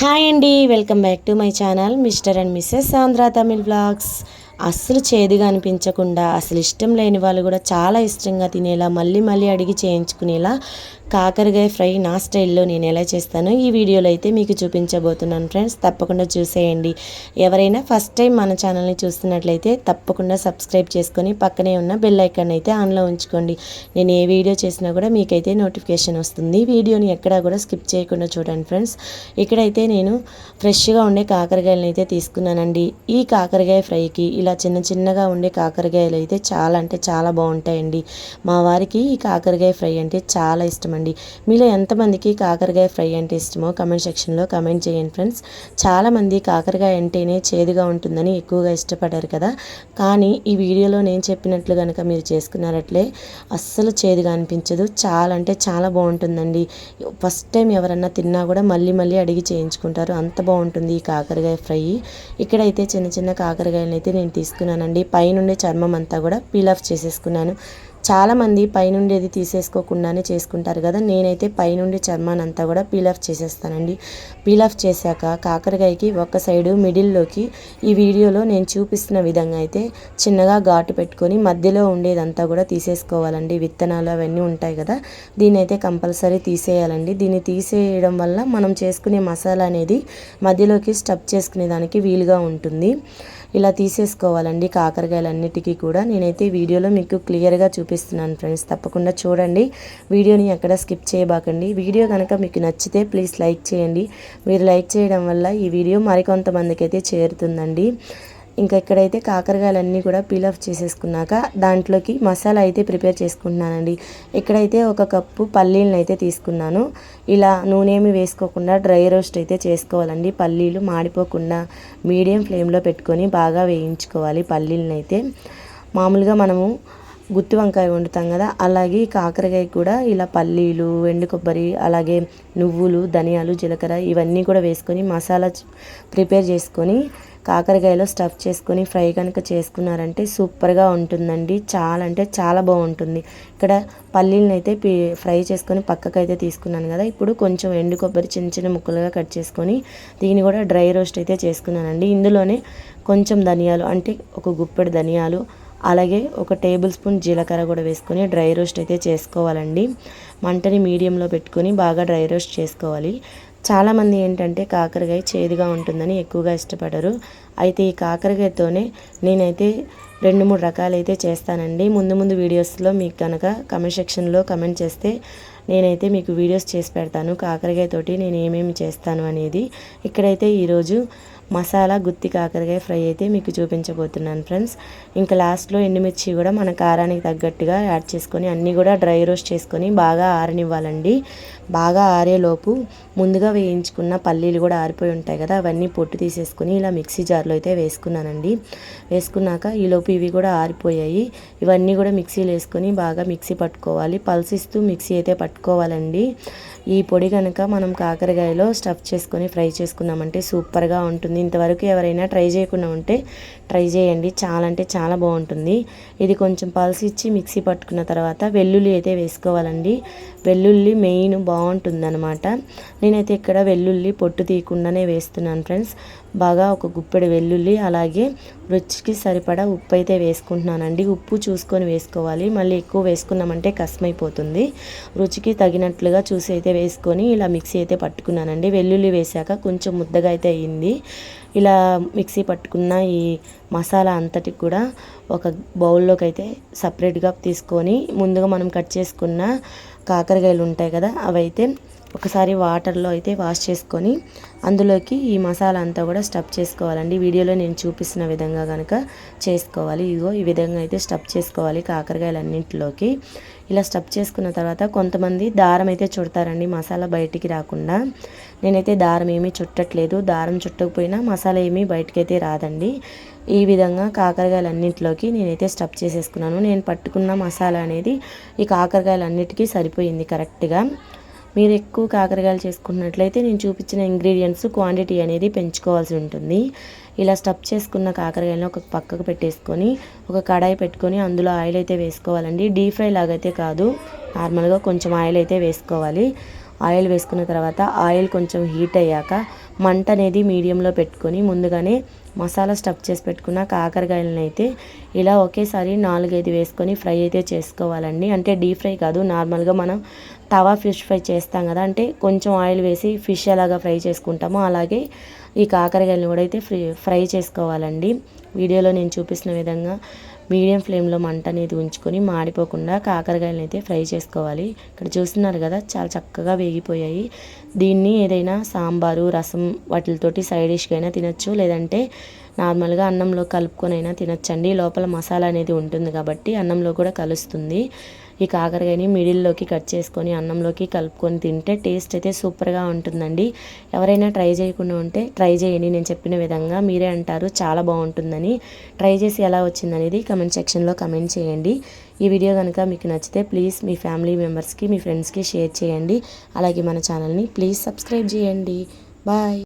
Hi అండి welcome back to my channel mister and missus Andhra Tamil blogs అస్సలు చేదుగా అనిపించకుండా అసలు ఇష్టం లేని వాళ్ళు కూడా చాలా ఇష్టంగా తినేలా మళ్ళీ మళ్ళీ అడిగి చేయించుకునేలా కాకరకాయ ఫ్రై నా స్టైల్లో నేను ఎలా చేస్తానో ఈ వీడియోలో అయితే మీకు చూపించబోతున్నాను ఫ్రెండ్స్. తప్పకుండా చూసేయండి. ఎవరైనా ఫస్ట్ టైం మన ఛానల్ని చూస్తున్నట్లయితే తప్పకుండా సబ్స్క్రైబ్ చేసుకొని పక్కనే ఉన్న బెల్ ఐకాన్ అయితే ఆన్లో ఉంచుకోండి. నేను ఏ వీడియో చేసినా కూడా మీకైతే నోటిఫికేషన్ వస్తుంది. వీడియోని ఎక్కడా కూడా స్కిప్ చేయకుండా చూడండి ఫ్రెండ్స్. ఇక్కడైతే నేను ఫ్రెష్గా ఉండే కాకరకాయలను అయితే తీసుకున్నానండి. ఈ కాకరకాయ ఫ్రైకి ఇలా చిన్న చిన్నగా ఉండే కాకరకాయలు అయితే చాలా అంటే చాలా బాగుంటాయండి. మా వారికి ఈ కాకరకాయ ఫ్రై అంటే చాలా ఇష్టం అండి మీలో ఎంతమందికి కాకరకాయ ఫ్రై అంటే ఇష్టమో కమెంట్ సెక్షన్లో కమెంట్ చేయండి ఫ్రెండ్స్. చాలామంది కాకరకాయ అంటేనే చేదుగా ఉంటుందని ఎక్కువగా ఇష్టపడారు కదా. కానీ ఈ వీడియోలో నేను చెప్పినట్లు కనుక మీరు చేసుకున్నారట్లే అస్సలు చేదుగా అనిపించదు. చాలా అంటే చాలా బాగుంటుందండి. ఫస్ట్ టైం ఎవరన్నా తిన్నా కూడా మళ్ళీ మళ్ళీ అడిగి చేయించుకుంటారు. అంత బాగుంటుంది ఈ కాకరకాయ ఫ్రై. ఇక్కడైతే చిన్న చిన్న కాకరకాయలను అయితే నేను తీసుకున్నానండి. పైనుండే చర్మం అంతా కూడా పీల్ ఆఫ్ చేసేసుకున్నాను. చాలామంది పైనుండేది తీసేసుకోకుండానే చేసుకుంటారు కదా. నేనైతే పైనుండి చర్మానంతా కూడా పీల్ ఆఫ్ చేసేస్తానండి. పీల్ ఆఫ్ చేశాక కాకరకాయకి ఒక సైడు మిడిల్లోకి ఈ వీడియోలో నేను చూపిస్తున్న విధంగా అయితే చిన్నగా ఘాటు పెట్టుకొని మధ్యలో ఉండేదంతా కూడా తీసేసుకోవాలండి. విత్తనాలు అవన్నీ ఉంటాయి కదా. దీన్ని అయితే కంపల్సరీ తీసేయాలండి. దీన్ని తీసేయడం వల్ల మనం చేసుకునే మసాలా అనేది మధ్యలోకి స్టఫ్ చేసుకునే దానికి వీలుగా ఉంటుంది. ఇలా తీసేసుకోవాలండి కాకరకాయలన్నిటికీ కూడా. నేనైతే వీడియోలో మీకు క్లియర్గా చూపిస్తున్నాను ఫ్రెండ్స్. తప్పకుండా చూడండి. వీడియోని ఎక్కడ స్కిప్ చేయబాకండి. వీడియో కనుక మీకు నచ్చితే ప్లీజ్ లైక్ చేయండి. మీరు లైక్ చేయడం వల్ల ఈ వీడియో మరికొంతమందికి అయితే చేరుతుందండి. ఇంకా ఇక్కడైతే కాకరకాయలన్నీ కూడా పీల్ ఆఫ్ చేసేసుకున్నాక దాంట్లోకి మసాలా అయితే ప్రిపేర్ చేసుకుంటున్నానండి. ఇక్కడైతే ఒక కప్పు పల్లీలను అయితే తీసుకున్నాను. ఇలా నూనె ఏమి వేసుకోకుండా డ్రై రోస్ట్ అయితే చేసుకోవాలండి. పల్లీలు మాడిపోకుండా మీడియం ఫ్లేమ్లో పెట్టుకొని బాగా వేయించుకోవాలి పల్లీలను అయితే. మామూలుగా మనము గుత్తి వంకాయ వండుతాం కదా అలాగే కాకరకాయ కూడా ఇలా పల్లీలు ఎండు కొబ్బరి అలాగే నువ్వులు ధనియాలు జీలకర్ర ఇవన్నీ కూడా వేసుకొని మసాలా ప్రిపేర్ చేసుకొని కాకరకాయలో స్టఫ్ చేసుకొని ఫ్రై కనుక చేసుకున్నారంటే సూపర్గా ఉంటుందండి. చాలా అంటే చాలా బాగుంటుంది. ఇక్కడ పల్లీలను అయితే ఫ్రై చేసుకొని పక్కకైతే తీసుకున్నాను కదా ఇప్పుడు కొంచెం ఎండు కొబ్బరి చిన్న చిన్న ముక్కలుగా కట్ చేసుకొని దీన్ని కూడా డ్రై రోస్ట్ అయితే చేసుకున్నానండి. ఇందులోనే కొంచెం ధనియాలు అంటే ఒక గుప్పెడు ధనియాలు అలాగే ఒక టేబుల్ స్పూన్ జీలకర్ర కూడా వేసుకొని డ్రై రోస్ట్ అయితే చేసుకోవాలండి. మంటని మీడియంలో పెట్టుకొని బాగా డ్రై రోస్ట్ చేసుకోవాలి. చాలామంది ఏంటంటే కాకరకాయ చేదుగా ఉంటుందని ఎక్కువగా ఇష్టపడరు. అయితే ఈ కాకరకాయతోనే నేనైతే రెండు మూడు రకాలైతే చేస్తానండి. ముందు ముందు వీడియోస్లో మీకు కనుక కమెంట్ సెక్షన్లో కమెంట్ చేస్తే నేనైతే మీకు వీడియోస్ చేసి పెడతాను. కాకరకాయతోటి నేను ఏమేమి చేస్తాను అనేది. ఇక్కడైతే ఈరోజు మసాలా గుత్తి కాకరకాయ ఫ్రై అయితే మీకు చూపించబోతున్నాను ఫ్రెండ్స్. ఇంకా లాస్ట్లో ఎండుమిర్చి కూడా మన కారానికి తగ్గట్టుగా యాడ్ చేసుకొని అన్నీ కూడా డ్రై రోస్ట్ చేసుకొని బాగా ఆరనివ్వాలండి. బాగా ఆరేలోపు ముందుగా వేయించుకున్న పల్లీలు కూడా ఆరిపోయి ఉంటాయి కదా అవన్నీ పొట్టు తీసేసుకొని ఇలా మిక్సీ జార్లో అయితే వేసుకున్నానండి. వేసుకున్నాక ఈలోపు ఇవి కూడా ఆరిపోయాయి. ఇవన్నీ కూడా మిక్సీలో వేసుకొని బాగా మిక్సీ పట్టుకోవాలి. పల్సిస్తూ మిక్సీ అయితే పట్టుకోవాలండి. ఈ పొడి కనుక మనం కాకరకాయలో స్టఫ్ చేసుకొని ఫ్రై చేసుకున్నామంటే సూపర్గా ఉంటుంది. ఇంతవరకు ఎవరైనా ట్రై చేయకుండా ఉంటే ట్రై చేయండి. చాలా అంటే చాలా బాగుంటుంది. ఇది కొంచెం పల్స్ ఇచ్చి మిక్సీ పట్టుకున్న తర్వాత వెల్లుల్లి అయితే వేసుకోవాలండి. వెల్లుల్లి మెయిన్ బాగుంటుంది అనమాట నేనైతే ఇక్కడ వెల్లుల్లి పొట్టు తీయకుండానే వేస్తున్నాను ఫ్రెండ్స్. బాగా ఒక గుప్పెడు వెల్లుల్లి అలాగే రుచికి సరిపడా ఉప్పు అయితే వేసుకుంటున్నానండి. ఉప్పు చూసుకొని వేసుకోవాలి. మళ్ళీ ఎక్కువ వేసుకున్నామంటే కష్టమైపోతుంది. రుచికి తగినట్లుగా చూసి అయితే వేసుకొని ఇలా మిక్సీ అయితే పట్టుకున్నానండి. వెల్లుల్లి వేసాక కొంచెం ముద్దగా అయితే అయ్యింది ఇలా మిక్సీ పట్టుకున్న ఈ మసాలా అంతటికి కూడా ఒక బౌల్లోకి అయితే సపరేట్గా తీసుకొని ముందుగా మనం కట్ చేసుకున్న కాకరకాయలు ఉంటాయి కదా అవైతే ఒకసారి వాటర్లో అయితే వాష్ చేసుకొని అందులోకి ఈ మసాలా అంతా కూడా స్టఫ్ చేసుకోవాలండి. వీడియోలో నేను చూపిస్తున్న విధంగా కనుక చేసుకోవాలి. ఇదిగో ఈ విధంగా అయితే స్టఫ్ చేసుకోవాలి కాకరకాయలన్నింటిలోకి. ఇలా స్టఫ్ చేసుకున్న తర్వాత కొంతమంది దారం అయితే చుడతారండి మసాలా బయటికి రాకుండా. నేనైతే దారం ఏమీ చుట్టట్లేదు. దారం చుట్టకపోయినా మసాలా ఏమీ బయటకైతే రాదండి. ఈ విధంగా కాకరకాయలన్నింటిలోకి నేనైతే స్టఫ్ చేసేసుకున్నాను. నేను పట్టుకున్న మసాలా అనేది ఈ కాకరకాయలన్నిటికీ సరిపోయింది కరెక్ట్గా. మీరు ఎక్కువ కాకరకాయలు చేసుకున్నట్లయితే నేను చూపించిన ఇంగ్రీడియంట్స్ క్వాంటిటీ అనేది పెంచుకోవాల్సి ఉంటుంది. ఇలా స్టఫ్ చేసుకున్న కాకరకాయలను ఒక పక్కకు పెట్టేసుకొని ఒక కడాయి పెట్టుకొని అందులో ఆయిల్ అయితే వేసుకోవాలండి. డీప్ ఫ్రై లాగైతే కాదు. నార్మల్గా కొంచెం ఆయిల్ అయితే వేసుకోవాలి. ఆయిల్ వేసుకున్న తర్వాత ఆయిల్ కొంచెం హీట్ అయ్యాక మంట అనేది మీడియంలో పెట్టుకొని ముందుగానే మసాలా స్టఫ్ చేసి పెట్టుకున్న కాకరకాయలను అయితే ఇలా ఒకేసారి నాలుగైదు వేసుకొని ఫ్రై అయితే చేసుకోవాలండి. అంటే డీప్ ఫ్రై కాదు నార్మల్గా మనం తవా ఫిష్ ఫ్రై చేస్తాం కదా అంటే కొంచెం ఆయిల్ వేసి ఫిష్ ఎలాగా ఫ్రై చేసుకుంటామో అలాగే ఈ కాకరకాయలను కూడా అయితే ఫ్రై ఫ్రై చేసుకోవాలండి. వీడియోలో నేను చూపిస్తున్న విధంగా మీడియం ఫ్లేమ్లో మంట అనేది ఉంచుకొని మాడిపోకుండా కాకరకాయలను అయితే ఫ్రై చేసుకోవాలి. ఇక్కడ చూస్తున్నారు కదా చాలా చక్కగా వేగిపోయాయి. దీన్ని ఏదైనా సాంబారు రసం వాటితోటి సైడ్ డిష్గా అయినా తినచ్చు. లేదంటే నార్మల్గా అన్నంలో కలుపుకొని అయినా తినచ్చండి లోపల మసాలా అనేది ఉంటుంది కాబట్టి అన్నంలో కూడా కలుస్తుంది. ఈ కాకరకాయని మిడిల్లోకి కట్ చేసుకొని అన్నంలోకి కలుపుకొని తింటే టేస్ట్ అయితే సూపర్గా ఉంటుందండి. ఎవరైనా ట్రై చేయకుండా ఉంటే ట్రై చేయండి. నేను చెప్పిన విధంగా మీరే అంటారు. చాలా బాగుంటుందని. ట్రై చేసి ఎలా వచ్చిందనేది కమెంట్ సెక్షన్లో కమెంట్ చేయండి. ఈ వీడియో కనుక మీకు నచ్చితే ప్లీజ్ మీ ఫ్యామిలీ మెంబర్స్కి మీ ఫ్రెండ్స్కి షేర్ చేయండి. అలాగే మన ఛానల్ని ప్లీజ్ సబ్స్క్రైబ్ చేయండి. బాయ్.